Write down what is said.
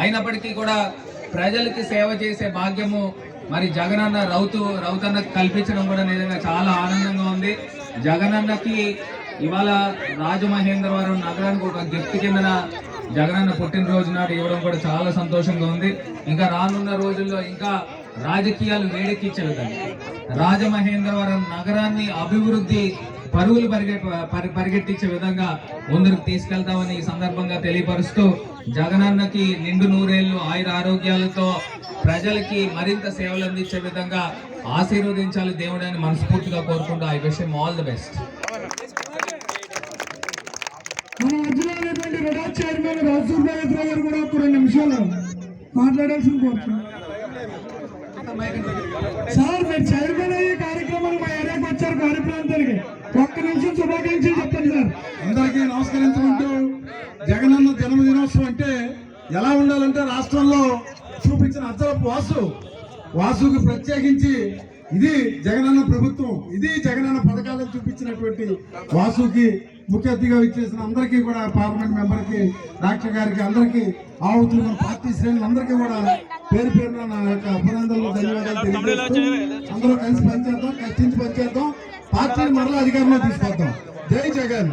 అయినప్పటికీ కూడా ప్రజలకి సేవ చేసే భాగ్యము మరి జగనన్న రౌతు రౌతన్నకి కల్పించడం కూడా నిజంగా చాలా ఆనందంగా ఉంది. జగనన్నకి ఇవాళ రాజమహేంద్రవరం నగరానికి ఒక గిఫ్ట్ కిందన జగనన్న పుట్టినరోజు నాడు ఇవ్వడం కూడా చాలా సంతోషంగా ఉంది. ఇంకా రానున్న రోజుల్లో ఇంకా రాజకీయాలు వేడెక్కించే విధంగా రాజమహేంద్రవరం నగరాన్ని అభివృద్ధి పరుగులు పరిగె పరి- పరిగెట్టించే విధంగా ముందుకు తీసుకెళ్తామని ఈ సందర్భంగా తెలియపరుస్తూ జగనన్నకి నిండు నూరేళ్ళు ఆయుర ఆరోగ్యాలతో ప్రజలకి మరింత సేవలు అందించే విధంగా ఆశీర్వదించాలి దేవుడని మనస్ఫూర్తిగా కోరుకుంటూ I wish all the best. మన మధ్యలో ఉన్నటువంటి రెడా చైర్మన్ రాజూర్ నాగేశ్వర గారు కూడా ఒక రెండు నిమిషాలు మాట్లాడాల్సిన కోరుతున్నాను. సార్ మీరు చైర్మన్ అయ్యే కార్యక్రమాలు మా శుభాకాంక్షలు చెప్పండి సార్. అందరికీ నమస్కరించుకుంటూ జగనన్న జన్మదినోత్సవం అంటే ఎలా ఉండాలంటే రాష్ట్రంలో చూపించిన అచ్చలపు వాసు. వాసుకు ప్రత్యేకించి ఇది జగనన్న ప్రభుత్వం ఇది జగనన్న పథకాలను చూపించినటువంటి వాసుకి ముఖ్య అతిథిగా ఇచ్చేసిన అందరికీ కూడా పార్లమెంట్ మెంబర్కి డాక్టర్ గారికి అందరికీ ఆవుతున్న పార్టీ శ్రేణులందరికీ కూడా పేరు పేరున నా యొక్క అభినందనలు ధన్యవాదాలు అందరూ కలిసి పనిచేద్దాం. మరలా అధికారంలో తీసుకొద్దాం. జై జగన్.